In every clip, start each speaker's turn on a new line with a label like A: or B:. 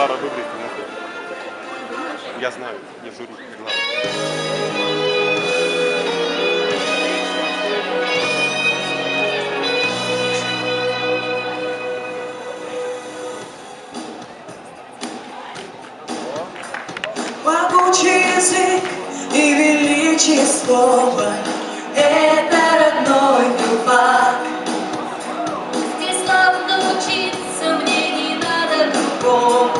A: Клара выиграет, я знаю, я жюри Клара.
B: могучий и величество Это родной дубак Здесь славно учиться мне не надо другому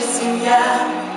B: семья.